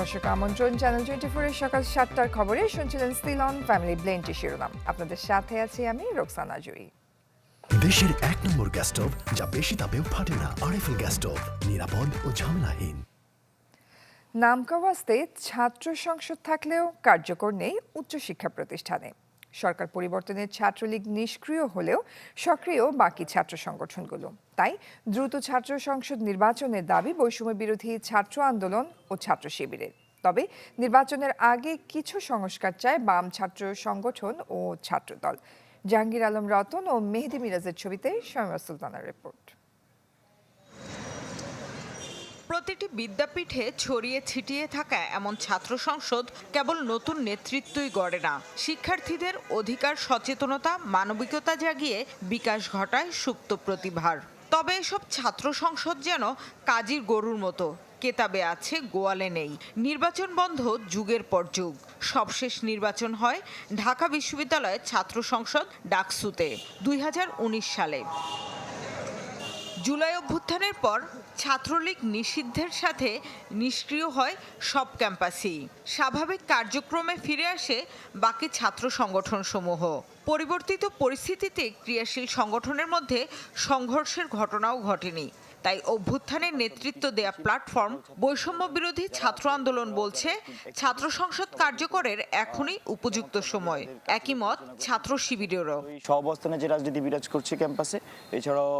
দর্শক আমন্ত্রণ channel twenty ফোরের সকাল সাতটার খবরে শুনছিলেন স্টিল অন ফ্যামিলি ব্লেন্টি শিরোনাম। আপনাদের সাথে আছি আমি রোকসানা জয়ী দেশের এক নম্বর গ্যাস স্টোভ যা বেশি তাপেও ফাটে না আরএফএল গ্যাস স্টোভ নিরাপদ ও ঝামেলাহীন। নামকাওয়াস্তে ছাত্র সংসদ থাকলেও কার্যকর নেই উচ্চশিক্ষা প্রতিষ্ঠানে। সরকার পরিবর্তনের ছাত্রলীগ নিষ্ক্রিয় হলেও সক্রিয় বাকি ছাত্র সংগঠনগুলো। তাই দ্রুত ছাত্র সংসদ নির্বাচনের দাবি বৈষম্য বিরোধী ছাত্র আন্দোলন ও ছাত্র শিবিরের। তবে নির্বাচনের আগে কিছু সংস্কার চায় বাম ছাত্র সংগঠন ও ছাত্রদল। জাহাঙ্গীর আলম রতন ও মেহেদি মিরাজের ছবিতে শর্মা সুলতানার রিপোর্ট। প্রতিটি বিদ্যাপীঠে ছড়িয়ে ছিটিয়ে থাকা এমন ছাত্র সংসদ কেবল নতুন নেতৃত্বই গড়ে না। শিক্ষার্থীদের অধিকার, সচেতনতা, মানবিকতা জাগিয়ে বিকাশ ঘটায় সুপ্ত প্রতিভার। তবে এসব ছাত্র সংসদ যেন কাজীর গরুর মতো, কেতাবে আছে, গোয়ালে নেই। নির্বাচন বন্ধ যুগের পর যুগ। সবশেষ নির্বাচন হয় ঢাকা বিশ্ববিদ্যালয়ের ছাত্র সংসদ ডাকসুতে, দুই হাজার উনিশ সালে। জুলাই অভ্যুত্থানের পর ছাত্রলীগ নিষিদ্ধের সাথে নিষ্ক্রিয় হয় সব ক্যাম্পাসেই। স্বাভাবিক কার্যক্রমে ফিরে আসে বাকি ছাত্র সংগঠনসমূহ। পরিবর্তিত পরিস্থিতিতে ক্রিয়াশীল সংগঠনের মধ্যে সংঘর্ষের ঘটনাও ঘটেনি। তাই অভ্যুত্থানের নেতৃত্ব দেয়া প্ল্যাটফর্ম বৈষম্য বিরোধী ছাত্র আন্দোলন বলছে ছাত্র সংসদ কার্যকরের এখনই উপযুক্ত সময়। একই মত ছাত্র শিবিরেরও। সহাবস্থানে যে রাজনীতি বিরাজ করছে ক্যাম্পাসে এছাড়াও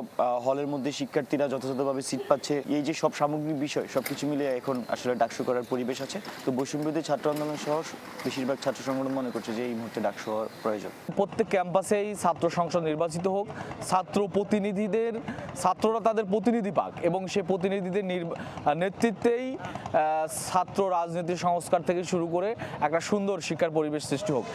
হলের মধ্যে শিক্ষার্থীরা যথাযথভাবে সিট পাচ্ছে এই যে সব সামগ্রিক বিষয় সবকিছু মিলে এখন আসলে ডাকসু করার পরিবেশ আছে। তো বৈষম্যবিরোধী ছাত্র আন্দোলন সহ বেশিরভাগ ছাত্র সংগঠন মনে করছে যে এই মুহূর্তে ডাকসু হওয়ার প্রয়োজন। প্রত্যেক ক্যাম্পাসেই ছাত্র সংসদ নির্বাচিত হোক ছাত্র প্রতিনিধিদের ছাত্ররা তাদের প্রতিনিধি পাক এবং সে প্রতিনিধিদের নেতৃত্বেই আহ, ছাত্র রাজনীতি সংস্কার থেকে শুরু করে একটা সুন্দর শিক্ষার পরিবেশ সৃষ্টি হোক।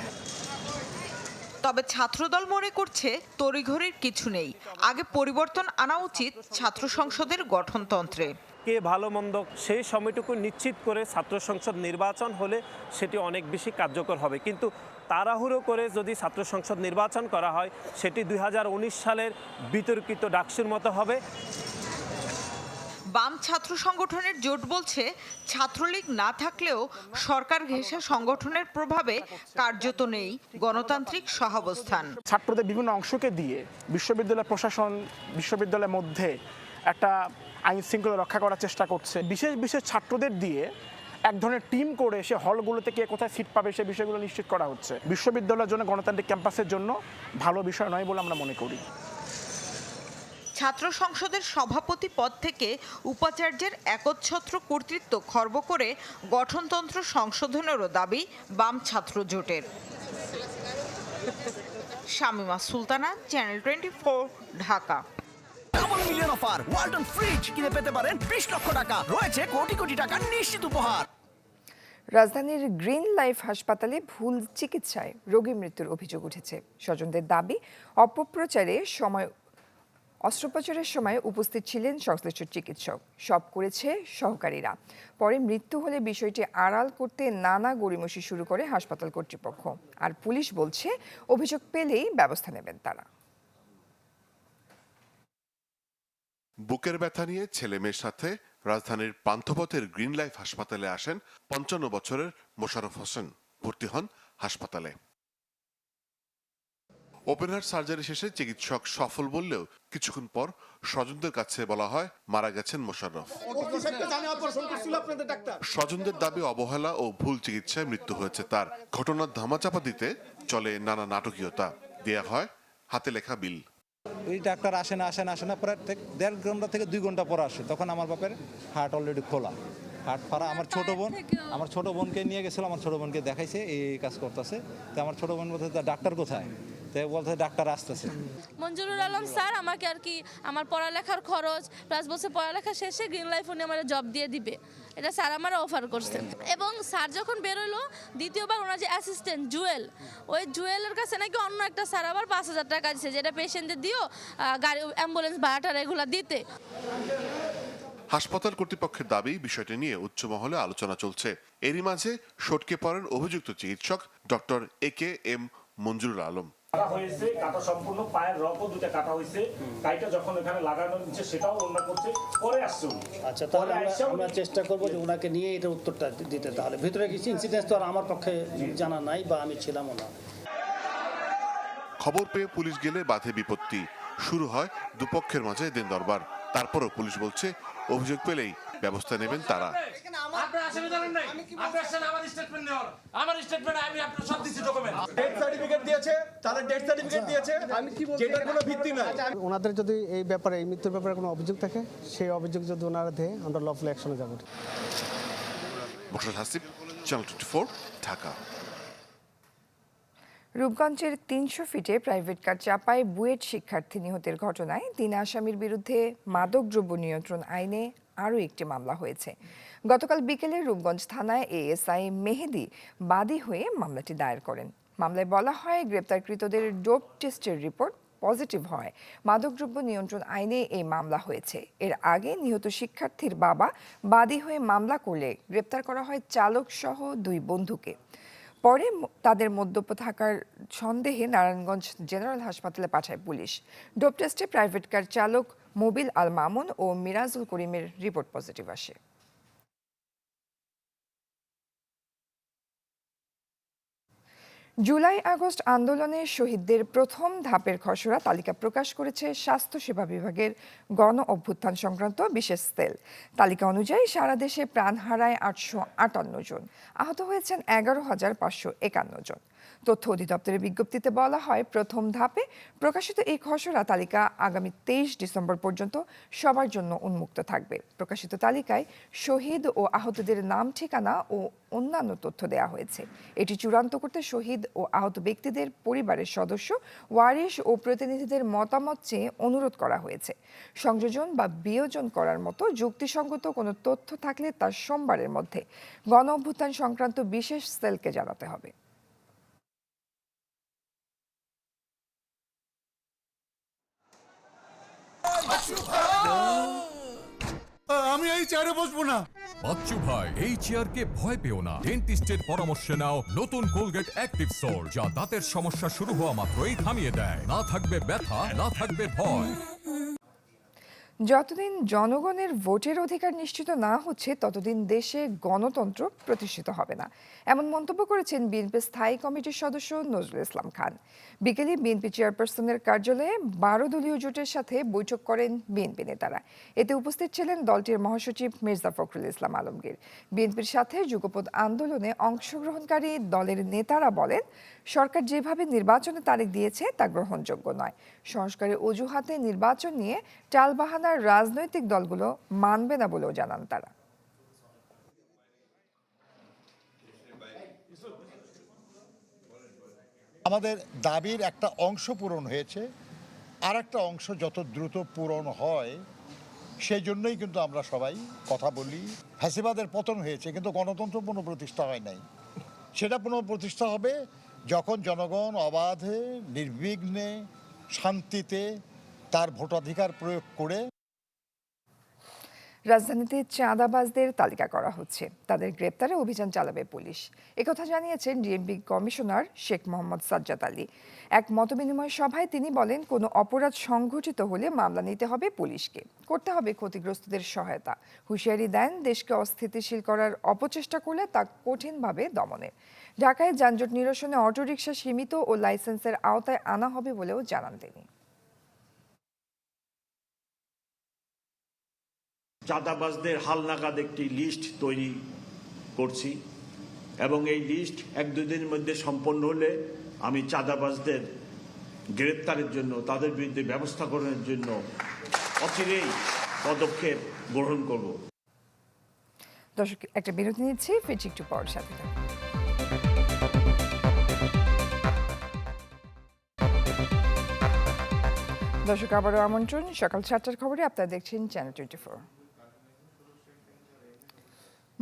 তবে ছাত্রদল মনে করছে তড়িঘড়ির কিছু নেই। আগে পরিবর্তন আনা উচিত ছাত্র সংসদের গঠনতন্ত্রে। কে ভালো মন্দ সেই সময়টুকু নিশ্চিত করে ছাত্র সংসদ নির্বাচন হলে সেটি অনেক বেশি কার্যকর হবে। কিন্তু তাড়াহুড়ো করে যদি ছাত্র সংসদ নির্বাচন করা হয় সেটি দুই হাজার উনিশ সালের বিতর্কিত ডাকসুর মতো হবে। বাম ছাত্র সংগঠনের জোট বলছে, ছাত্রলীগ না থাকলেও সরকার ঘেঁষা সংগঠনের প্রভাবে কার্যত নেই গণতান্ত্রিক সহাবস্থান। ছাত্রদের বিভিন্ন অংশকে দিয়ে বিশ্ববিদ্যালয় প্রশাসন বিশ্ববিদ্যালয়ের মধ্যে একটা আইন শৃঙ্খলা রক্ষা করার চেষ্টা করছে। বিশেষ বিশেষ ছাত্রদের দিয়ে এক ধরনের টিম করে সে হলগুলোতে কে কোথায় সিট পাবে সে বিষয়গুলো নিশ্চিত করা হচ্ছে। বিশ্ববিদ্যালয়ের জন্য গণতান্ত্রিক ক্যাম্পাসের জন্য ভালো বিষয় নয় বলে আমরা মনে করি। ছাত্র সংসদের সভাপতি পদ থেকে উপাচার্যের একচ্ছত্র কর্তৃত্ব খর্ব করে গঠনতন্ত্র সংশোধনেরও দাবি বাম ছাত্র জোটের। Shamima Sultana channel twenty Dhaka. Double million offer Walton fridge কিনে পেতে পারেন বিশ লক্ষ টাকা। রয়েছে কোটি কোটি টাকার নিশ্চিত উপহার। রাজধানীর গ্রিন লাইফ হাসপাতালে ভুল চিকিৎসায় রোগী মৃত্যুর অভিযোগ উঠেছে। স্বজনদের দাবি অপপ্রচারে সময় অস্ত্রোপচারের সময় উপস্থিত ছিলেন সংশ্লিষ্ট চিকিৎসক। সব করেছে সহকারীরা। পরে মৃত্যু হলে বিষয়টি আড়াল করতে নানা গড়িমসি শুরু করে হাসপাতাল কর্তৃপক্ষ। আর পুলিশ বলছে, অভিযোগ পেলেই ব্যবস্থা নেবেন তারা। বুকের ব্যথা নিয়ে ছেলে মেয়ের সাথে রাজধানীর পান্থপথের গ্রিন লাইফ হাসপাতালে আসেন পঞ্চান্ন বছরের মোশাররফ হোসেন। ভর্তি হন হাসপাতালে। ওপেন হার্ট সার্জারি শেষে চিকিৎসক সফল বললেও কিছুক্ষণ পর স্বজনদের কাছে বলা হয় মারা গেছেন মোশাররফ। স্বজনদের দাবি অবহেলা ও ভুল চিকিৎসায় মৃত্যু হয়েছে তার। ঘটনার ধামাচাপা দিতে চলে নানা নাটকীয়তা। দেয়া হয় হাতে লেখা বিল। ওই ডাক্তার আসে না আসে না আসে না প্রায় ঠিক দেড় ঘণ্টা থেকে দুই ঘণ্টা পর আসে। তখন আমার বাপের হার্ট অলরেডি খোলা। হার্ট ফাড়া আমার ছোট বোন আমার ছোট বোনকে নিয়ে গেছিল আমার ছোট বোনকে দেখাইছে এই এই কাজ করতেছে। তো আমার ছোট বোন বলতে ডাক্তার কোথায়? তো বলতে ডাক্তার আসতেছে। মঞ্জুরুল আলম স্যার আমাকে আর কি আমার পড়ালেখার খরচ প্লাস বলছে পড়ালেখা শেষে গ্রিন লাইফ উনি আমার জব দিয়ে দিবে। এটা স্যার আমার অফার করছেন। এবং স্যার যখন বেরোলো দ্বিতীয়বার ওনার যে অ্যাসিস্ট্যান্ট জুয়েল ওই জুয়েলের কাছে নাকি অন্য একটা স্যার আবার পাঁচ হাজার টাকা দিচ্ছে যেটা পেশেন্টদের দিও গাড়ি অ্যাম্বুলেন্স ভাড়াটা এগুলো দিতে। হাসপাতাল কর্তৃপক্ষের দাবি বিষয়টি নিয়ে উচ্চ মহলে আলোচনা চলছে। এরই মাঝে সটকে পড়েন অভিযুক্ত চিকিৎসক doctor A K M Manjurul Alam. কাটা হয়েছে কাটা সম্পূর্ণ পায়ের দুটো কাটা হয়েছে। কাইটা যখন এখানে লাগানো নিচ্ছে সেটাও অন্য করছে পরে আসছে আচ্ছা তাহলে আমরা চেষ্টা করব যে ওনাকে নিয়ে এটা উত্তরটা দিতে তাহলে। ভিতরে কিছু ইনসিডেন্স তো আর আমার পক্ষে জানা নাই বা আমি ছিলামও না। খবর পেয়ে পুলিশ গেলে বাধে বিপত্তি। শুরু হয় দুপক্ষের মাঝে দিন দরবার। তারপরও পুলিশ বলছে অভিযোগ পেলেই ব্যবস্থা নেবেন তারা। ওনাদের যদি এই ব্যাপারে এই মৃত্যুর ব্যাপারে কোনো অভিযোগ থাকে সেই অভিযোগ যদি ওনারা দেয় আমরা লফুল অ্যাকশনে যাব। Moshad Hasib channel twenty Dhaka. রূপগঞ্জের তিনশো ফিটে প্রাইভেট কার চাপায় বুয়েট শিক্ষার্থী নিহতের ঘটনায় তিন আসামির বিরুদ্ধে মাদকদ্রব্য নিয়ন্ত্রণ আইনে আরও একটি মামলা হয়েছে। গতকাল বিকেলে রূপগঞ্জ থানায় এএসআই মেহেদি বাদী হয়ে মামলাটি দায়ের করেন। মামলায় বলা হয়, গ্রেপ্তারকৃতদের ডোপ টেস্টের রিপোর্ট পজিটিভ হয়। মাদকদ্রব্য নিয়ন্ত্রণ আইনে এই মামলা হয়েছে। এর আগে নিহত শিক্ষার্থীর বাবা বাদী হয়ে মামলা করলে গ্রেপ্তার করা হয় চালক সহ দুই বন্ধুকে। পরে তাদের মদ্যপ থাকার সন্দেহে নারায়ণগঞ্জ জেনারেল হাসপাতালে পাঠায় পুলিশ। ডোপ টেস্টে প্রাইভেট কার চালক মোবিল আল মামুন ও মিরাজুল করিমের রিপোর্ট পজিটিভ আসে। জুলাই আগস্ট আন্দোলনে শহীদদের প্রথম ধাপের খসড়া তালিকা প্রকাশ করেছে স্বাস্থ্যসেবা বিভাগের গণ অভ্যুত্থান সংক্রান্ত বিশেষ সেল। তালিকা অনুযায়ী সারা দেশে প্রাণ হারায় আটশো আটান্ন জন। আহত হয়েছেন এগারো হাজার পাঁচশো একান্ন জন। তথ্য অধিদপ্তরের বিজ্ঞপ্তিতে বলা হয়, প্রথম ধাপে প্রকাশিত এই খসড়া তালিকা আগামী তেইশ ডিসেম্বর পর্যন্ত সবার জন্য উন্মুক্ত থাকবে। প্রকাশিত তালিকায় শহীদ ও আহতদের নাম, ঠিকানা ও অন্যান্য তথ্য দেওয়া হয়েছে। এটি চূড়ান্ত করতে শহীদ ও আহত ব্যক্তিদের পরিবারের সদস্য, ওয়ারিশ ও প্রতিনিধিদের মতামত চেয়ে অনুরোধ করা হয়েছে। সংযোজন বা বিয়োজন করার মতো যুক্তিসঙ্গত কোনো তথ্য থাকলে তা সোমবারের মধ্যে গণ অভ্যুত্থান সংক্রান্ত বিশেষ সেলকে জানাতে হবে। আমি এই চেয়ারে বসবো না। বাচ্চু ভাই, এই চেয়ারকে ভয় পেও না। ডেন্টিস্টের পরামর্শ নাও, নতুন কোলগেট অ্যাক্টিভ সোল যা দাঁতের সমস্যা শুরু হওয়া মাত্রই থামিয়ে দেয়। না থাকবে ব্যথা, না থাকবে ভয়। যতদিন জনগণের ভোটের অধিকার নিশ্চিত না হচ্ছে, ততদিন দেশে গণতন্ত্র প্রতিষ্ঠিত হবে না। এমন মন্তব্য করেছেন বিএনপি স্থায়ী কমিটির সদস্য নজরুল ইসলাম খান। বিকেলে বিএনপি চেয়ারপারসনের কার্যালয়ে বারো দলীয় জোটের সাথে বৈঠক করেন বিএনপি নেতারা। এতে উপস্থিত ছিলেন দলটির মহাসচিব মির্জা ফখরুল ইসলাম আলমগীর। বিএনপির সাথে যুগপৎ আন্দোলনে অংশগ্রহণকারী দলের নেতারা বলেন, সরকার যেভাবে নির্বাচনে তারিখ দিয়েছে তা গ্রহণযোগ্য নয়। সংস্কারের অজুহাতে নির্বাচন নিয়ে টালবাহানার রাজনৈতিক দলগুলো মানবে না বলেও জানান তারা। আমাদের দাবির একটা অংশ পূরণ হয়েছে, আর একটা অংশ যত দ্রুত পূরণ হয়, সেই জন্যই কিন্তু আমরা সবাই কথা বলি। ফ্যাসিবাদের পতন হয়েছে, কিন্তু গণতন্ত্র পুনঃপ্রতিষ্ঠা হয় নাই। সেটা পুনঃপ্রতিষ্ঠা হবে যখন জনগণ অবাধে, নির্বিঘ্নে, শান্তিতে তার ভোটাধিকার প্রয়োগ করে রাজধানীতে চাঁদাবাজদের তালিকা করা হচ্ছে। তাদের গ্রেপ্তারে অভিযান চালাবে পুলিশ। একথা জানিয়েছেন ডিএমপি কমিশনার শেখ মোহাম্মদ সাজ্জাদ আলী। এক মতবিনিময় সভায় তিনি বলেন, কোনো অপরাধ সংঘটিত হলে মামলা নিতে হবে পুলিশকে। করতে হবে ক্ষতিগ্রস্তদের সহায়তা। হুঁশিয়ারি দেন, দেশকে অস্থিতিশীল করার অপচেষ্টা করলে তা কঠিনভাবে দমনের ঢাকায় যানজট নিরসনে অটোরিকশা সীমিত ও লাইসেন্সের আওতায় আনা হবে বলেও জানান তিনি। চাঁদাবাজদের হালনাগাদ একটি লিস্ট তৈরি করছি এবং এই লিস্ট এক দুই দিনের মধ্যে সম্পন্ন হলে আমি চাঁদাবাজদের গ্রেপ্তারের জন্য, তাদের বিরুদ্ধে ব্যবস্থা গ্রহণের জন্য অচিরেই পদক্ষেপ গ্রহণ করব। দর্শক, একটা বিরতি নিচ্ছি, ফিরছি একটু পর সাথে। দর্শক, আবারও আমন্ত্রণ। সকাল সাতটার খবরে আপনারা দেখছেন চ্যানেল টোয়েন্টি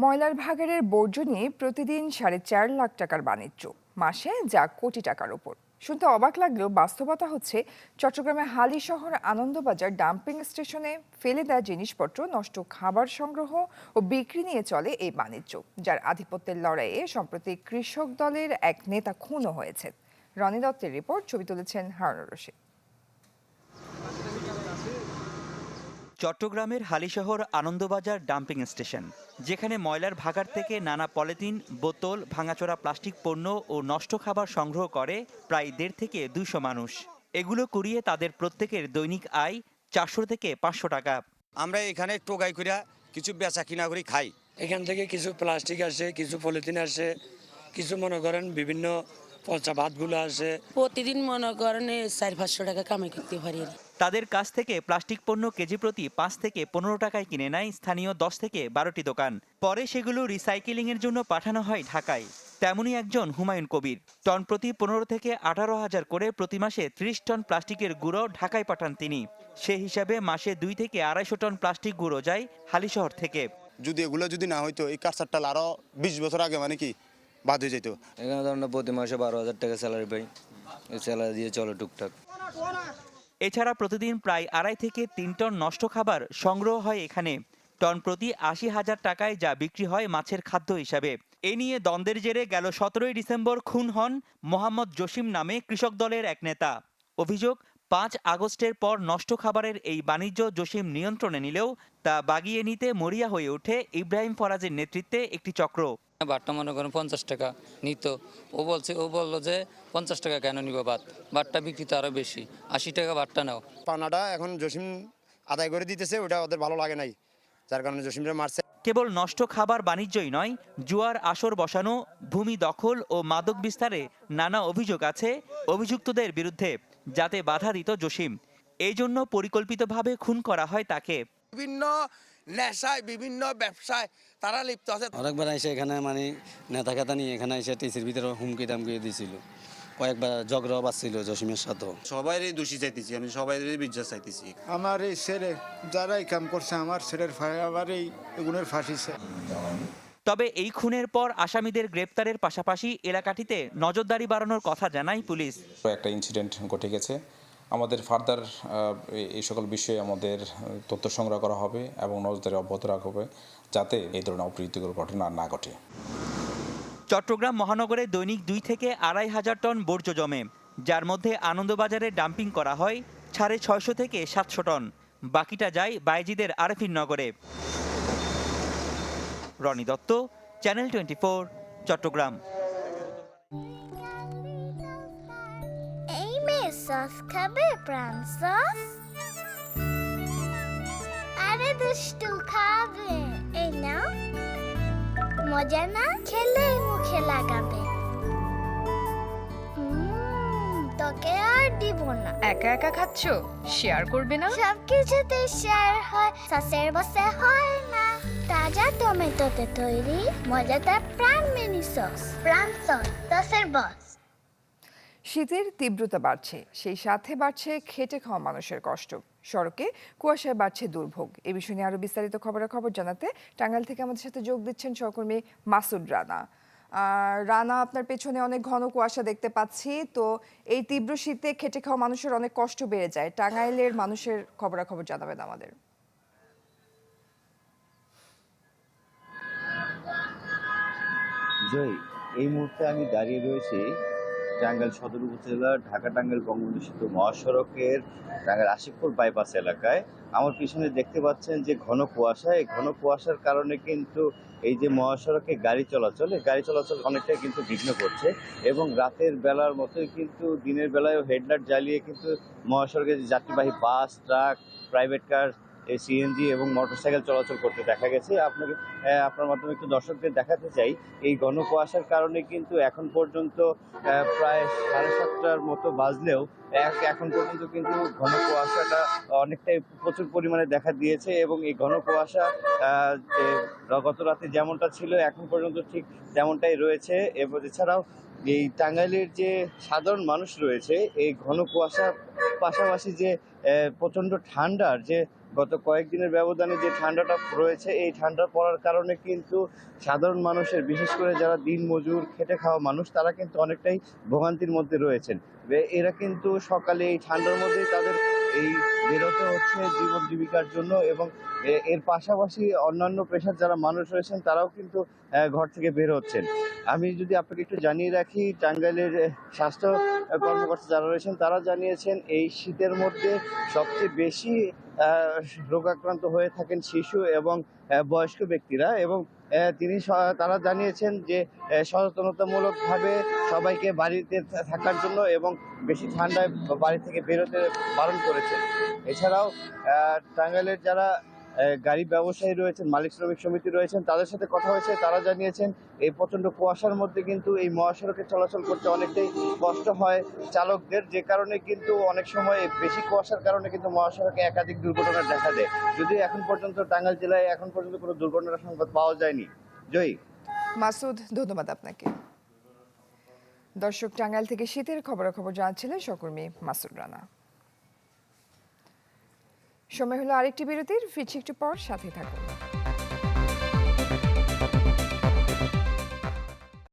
ময়লার ভাগাড়ের বর্জ্য নিয়ে প্রতিদিন সাড়ে চার লাখ টাকার বাণিজ্য। মাসে যা কোটি টাকার ওপর। শুনতে অবাক লাগলেও বাস্তবতা হচ্ছে, চট্টগ্রামের হালি শহর আনন্দবাজার ডাম্পিং স্টেশনে ফেলে দেওয়া জিনিসপত্র নষ্ট খাবার সংগ্রহ ও বিক্রি নিয়ে চলে এই বাণিজ্য, যার আধিপত্যের লড়াইয়ে সম্প্রতি কৃষক দলের এক নেতা খুনও হয়েছে। রনি দত্তের রিপোর্ট, ছবি তুলেছেন হারুন রশিদ। চট্টগ্রামের হালিশহর আনন্দবাজার ডাম্পিং স্টেশন যেখানে ময়লার ভাগার থেকে নানা পলিথিন বোতল ভাঙাচোরা প্লাস্টিক পণ্য ও নষ্ট খাবার সংগ্রহ করে প্রায় দেড় থেকে দুশো মানুষ। এগুলো কুড়িয়ে তাদের প্রত্যেকের দৈনিক আয় চারশো থেকে পাঁচশো টাকা। আমরা এখানে টোকাই করিয়া কিছু বেচা কিনা করি খাই। এখান থেকে কিছু প্লাস্টিক আসে কিছু পলিথিন আসে কিছু মনে করেন বিভিন্ন পচা ভাতগুলো আসে। প্রতিদিন মনে করেন চার পাঁচশো টাকা কামাই করতে পারি। তাদের কাছ থেকে প্লাস্টিক পণ্য কেজি প্রতি পাঁচ থেকে পনেরো টাকায় কিনে নেয় স্থানীয় দশ থেকে বারোটি দোকান। পরে সেগুলো রিসাইকেলিংয়ের জন্য পাঠানো হয় ঢাকায়। তেমনই একজন হুমায়ুন কবির। টন প্রতি পনেরো থেকে আঠারো হাজার করে প্রতি মাসে ত্রিশ টন প্লাস্টিকের গুঁড়ো ঢাকায় পাঠান তিনি। সে হিসাবে মাসে দুই থেকে আড়াইশো টন প্লাস্টিক গুঁড়ো যায় হালিশহর থেকে। যদি এগুলো যদি না হইতো এই কারসারটা আরও বিশ বছর আগে মানে কি বাদ হয়ে যেত এখানে আমরা প্রতি মাসে বারো হাজার টাকা স্যালারি পাই। এই স্যালারি দিয়ে চলে টুকটাক। এছাড়া প্রতিদিন প্রায় আড়াই থেকে তিন টন নষ্ট খাবার সংগ্রহ হয় এখানে। টন প্রতি আশি হাজার টাকায় যা বিক্রি হয় মাছের খাদ্য হিসাবে। এ নিয়ে দ্বন্দ্বের জেরে গেল সতেরোই ডিসেম্বর খুন হন মোহাম্মদ জসিম নামে কৃষক দলের এক নেতা। অভিযোগ, পাঁচ আগস্টের পর নষ্ট খাবারের এই বাণিজ্য জসিম নিয়ন্ত্রণে নিলেও তা বাগিয়ে নিতে মরিয়া হয়ে ওঠে ইব্রাহিম ফরাজের নেতৃত্বে একটি চক্র। বাটটা মনে করেন পঞ্চাশ টাকা নিত। ও বলছে ও বলল যে পঞ্চাশ টাকা কেন নিব বাট বাটটা বিক্রি তো আরও বেশি। আশি টাকা বাটটা নাও। পানাটা এখন জসিম আদায় করে দিতেছে ওটা ওদের ভালো লাগে নাই। যার কারণে জসিমরা মারছে। কেবল নষ্ট খাবার বাণিজ্যই নয় জুয়ার আসর বসানো ভূমি দখল ও মাদক বিস্তারে নানা অভিযোগ আছে অভিযুক্তদের বিরুদ্ধে যাতে বাধা দিত জসিম। এই জন্য পরিকল্পিতভাবে খুন করা হয় তাকে। বিভিন্ন নেশায় বিভিন্ন ব্যবসায় তারা লিপ্ত আছে। অনেকবার এসে এখানে মানে নেতা খেতা নিয়ে এখানে এসে টিসির ভিতরে হুমকি টামকি দিয়েছিল কয়েকবার ঝগড়াও বাঁচছিল জসিমের সাথে সবাই দোষী চাইতেছি আমি সবাই বিশ্বাস চাইতেছি। আমার এই ছেলে যারা এই কাম করছে আমার ছেলের আবার এই এগুনের ফাঁসি তবে এই খুনের পর আসামিদের গ্রেপ্তারের পাশাপাশি এলাকাটিতে নজরদারি বাড়ানোর কথা জানায় পুলিশ। একটা ইনসিডেন্ট ঘটে গেছে। আমাদের ফার্দার এই সকল বিষয়ে আমাদের তথ্য সংগ্রহ করা হবে এবং নজরদারি অব্যাহত রাখা হবে যাতে এই ধরনের অপ্রীতিকর ঘটনা না ঘটে। চট্টগ্রাম মহানগরে দৈনিক দুই থেকে আড়াই হাজার টন বর্জ্য জমে, যার মধ্যে আনন্দবাজারে ডাম্পিং করা হয় সাড়ে ছয়শো থেকে সাতশো টন। বাকিটা যায় বাইজিদের আরফিন নগরে। Roni Dutta, channel twenty Chattogram. Sauce খাবে প্রাণ সস আরে দুষ্টু খাবে। এই নাও। মজা না? খেলে মুখে লাগাবে। তোকে আর দিব না। একা একা খাচ্ছো? শেয়ার করবে না? সব কিছুতে শেয়ার হয় সসের বসে হয় না। তাজা টমেটোতে তৈরি মজাদার প্রাণ মিনি সস প্রাণ সস সসের বস। শীতের তীব্রতা বাড়ছে, সেই সাথে বাড়ছে খেটে খাওয়া মানুষের কষ্ট। সড়কে কুয়াশায় বাড়ছে দুর্ভোগ। এ বিষয় নিয়ে আরও বিস্তারিত খবরের খবর জানাতে টাঙ্গাইল থেকে আমাদের সাথে যোগ দিচ্ছেন সহকর্মী মাসুদ রানা। রানা, আপনার পেছনে অনেক ঘন কুয়াশা দেখতে পাচ্ছি। তো এই তীব্র শীতে খেটে খাওয়া মানুষের অনেক কষ্ট বেড়ে যায়। টাঙ্গাইলের মানুষের খবরাখবর জানাবেন আমাদের। জয়, এই মুহূর্তে আমি দাঁড়িয়ে রয়েছি টাঙ্গাইল সদর উপজেলার ঢাকা টাঙ্গাইল বঙ্গবন্ধু সেতু মহাসড়কের টাঙ্গাইল আশিকপুর বাইপাস এলাকায়। আমার পিছনে দেখতে পাচ্ছেন যে ঘন কুয়াশা। এই ঘন কুয়াশার কারণে কিন্তু এই যে মহাসড়কে গাড়ি চলাচল, এই গাড়ি চলাচল অনেকটাই কিন্তু বিঘ্ন করছে এবং রাতের বেলার মতোই কিন্তু দিনের বেলায়ও হেডলাইট জ্বালিয়ে কিন্তু মহাসড়কে যে যাত্রীবাহী bus truck private car CNG এবং মোটরসাইকেল চলাচল করতে দেখা গেছে। আপনাকে আপনার মাধ্যমে একটু দর্শকদের দেখাতে চাই। এই ঘন কুয়াশার কারণে কিন্তু এখন পর্যন্ত প্রায় সাড়ে সাতটার মতো বাজলেও এখন পর্যন্ত কিন্তু ঘন কুয়াশাটা অনেকটাই প্রচুর পরিমাণে দেখা দিয়েছে এবং এই ঘন কুয়াশা যে গত রাতে যেমনটা ছিল, এখন পর্যন্ত ঠিক তেমনটাই রয়েছে। এবং এছাড়াও এই টাঙ্গাইলের যে সাধারণ মানুষ রয়েছে, এই ঘন কুয়াশার পাশাপাশি যে প্রচণ্ড ঠান্ডার যে গত কয়েকদিনের ব্যবধানে যে ঠান্ডাটা রয়েছে, এই ঠান্ডা পড়ার কারণে কিন্তু সাধারণ মানুষের, বিশেষ করে যারা দিন মজুর, খেটে খাওয়া মানুষ, তারা কিন্তু অনেকটাই ভোগান্তির মধ্যে রয়েছেন। এরা কিন্তু সকালে এই ঠান্ডার মধ্যেই তাদের এই বেরোতে হচ্ছে জীবন জীবিকার জন্য এবং এর পাশাপাশি অন্যান্য পেশার যারা মানুষ রয়েছেন, তারাও কিন্তু ঘর থেকে বের হচ্ছেন। আমি যদি আপনাকে একটু জানিয়ে রাখি, টাঙ্গাইলের স্বাস্থ্য কর্মকর্তা যারা রয়েছেন, তারা জানিয়েছেন, এই শীতের মধ্যে সবচেয়ে বেশি রোগাক্রান্ত হয়ে থাকেন শিশু এবং বয়স্ক ব্যক্তিরা এবং তিনি তারা জানিয়েছেন যে সচেতনতামূলকভাবে সবাইকে বাড়িতে থাকার জন্য এবং বেশি ঠান্ডায় বাড়ি থেকে বেরোতে বারণ করেছেন। এছাড়াও টাঙ্গাইলের যারা গাড়ি ব্যবসায়ী রয়েছেন, মালিক শ্রমিক সমিতি রয়েছেন, তাদের সাথে কথা হয়েছে, তারা জানিয়েছেন এই প্রচণ্ড কুয়াশার মধ্যে কিন্তু এই মহাসড়কে চলাচল করতে অনেকটাই কষ্ট হয় চালকদের, যে কারণে কিন্তু অনেক সময় বেশি কুয়াশার কারণে কিন্তু মহাসড়কে একাধিক দুর্ঘটনা দেখা দেয়। যদিও এখন পর্যন্ত টাঙ্গাইল জেলায় এখন পর্যন্ত কোনো দুর্ঘটনার সংবাদ পাওয়া যায়নি। জয়ী। মাসুদ, ধন্যবাদ আপনাকে। দর্শক, টাঙ্গাইল থেকে শীতের খবরাখবর জানাচ্ছিলেন সহকর্মী মাসুদ রানা। সময় হলো আরেকটি বিরতির ফিরছি একটু পর সাথে থাকুন।